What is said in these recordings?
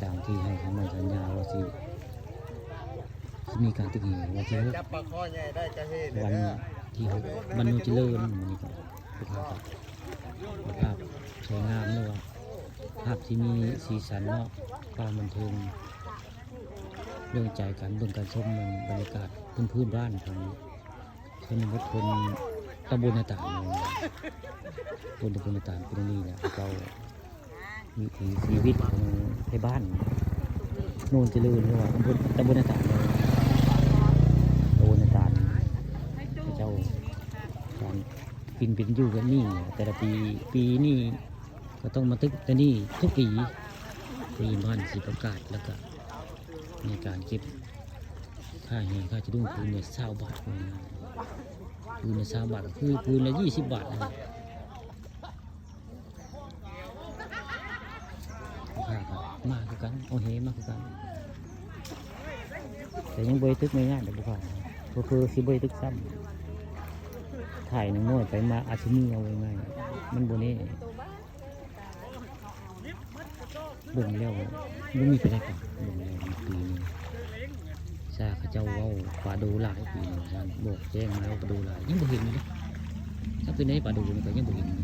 ว่าวันนี้มีการตึกเอเซมวันที่หกข่าวแล้วผู้ข่ากับพามาเบิ่งนี่ได้พาเบิ่งเข้าชมผู้ข่าพาพาชมพามาชมตามที่ให้คำมั่นสัญญาว่าสิสิมีการตึกเหวันที่หกจับปลาคอใหญ่ได้จะเห็นวันที่หกมันนูเจริญวันนี้ก็เป็นภาพภาพสวยงามเลยว่าภาพที่มีสีสันเนาะความบันเทิงเรื่องใจกันเรื่องการชมมันบรรยากาศพื้นพื้นบ้านของชนบทคนตำบลนาตาลเลยบนตำบลนาตาลเป็นอย่างนี่แหละเรา มีถีชีวิตของในบ้านโน่นเจริญหรือว่าตำบลตำบลนาตาลตำบลนาตาลพระเจ้าการกินเป็นอยู่กันนี่แต่ละปีปีนี้ก็ต้องมาตึกแต่นี่ทุกปีปีบ้านสีประกาศแล้วก็มีการเก็บค่าเงินค่าจะดุ้งคืนเนี่ยเศร้าบาทคืนเนี่ยเศร้าบาทคือคืนละยี่สิบบาทนะค่าก็ มากคือกันโอเฮมากคือกันแต่ยังบริตึกไม่ง่ายแต่บุคคลก็คือสิบริตึกซ้ำถ่ายหนังน้อยไปมาอาชิมีเอาไง่ายมันบนนี้บิ่งแล้วไม่มีไปได้กันบิ่งแล้วปีนี้ซาเขาเจ้าเว่าปลาดูหลายปีนี้ซาบอกแจ้งมาว่าปลาดูหลายยังบ่เห็นเลยถ้าเป็นในปลาดูนี่ก็ยังบ่เห็นเลย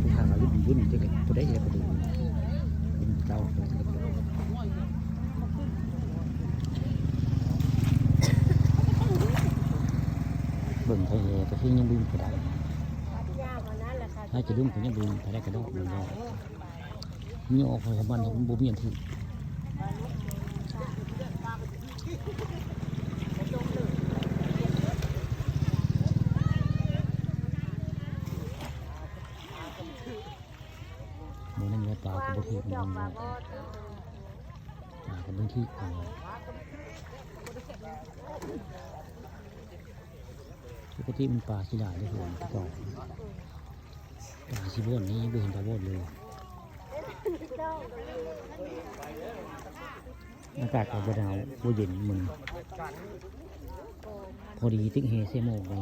ผู้ข้าก็รุ่นรุ่นจะก็ตัวได้เห็นปลาดูเป็นเจ้าตัวที่กระโดด เบิ่งไทยเลยก็คือยังบึ้งก็ได้ถ้าจะดุ้งผมยังบึ้งไปได้กระโดดมันก็นี่ออกไปของบ้านผมบ่มีอันที่มันนั่นว่าปลากับบ่ถือมันว่าปลากับบางที่ กติมันปลาสิหลายเลยผมก่อนปลาสิบ่นนี่บ่เห็นปลาบ่นเลยอากาศก็บ่หนาวบ่เย็นมึนพอดีติ๊กเฮเซโมก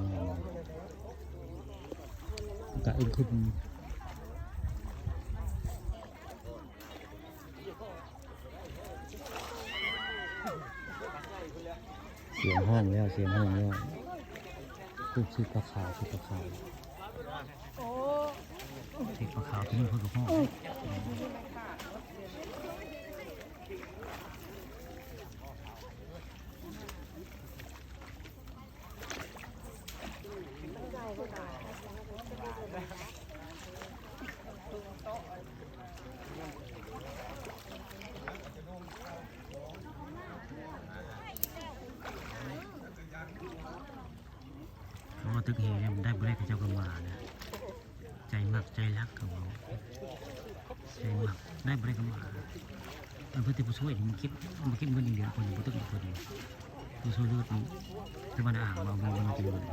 อากาศอึมครึมเสียงห้องแล้วเสียงห้องแล้ว คือคือปลาขาวคือปลาขาวเด็กปลาขาวที่นี่เพิ่งกับห้องเพราะว่า ตึกเฮมได้บ่ได้กับเจ้าก็มานะใจมักใจรักของเราใจมักได้บ่ได้ก็มามันเพื่อที่ผู้ช่วยมันคิดมันคิดเงินเดือนคนผู้ตึกคนหนึ่งผู้ช่วยเลือดนี่จะมาอ่างเราเงินมันจะเงินอ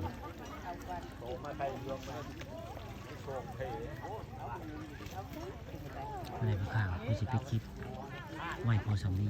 ะไรผู้ข่าวผู้สิไปคิดไหวพอสำนี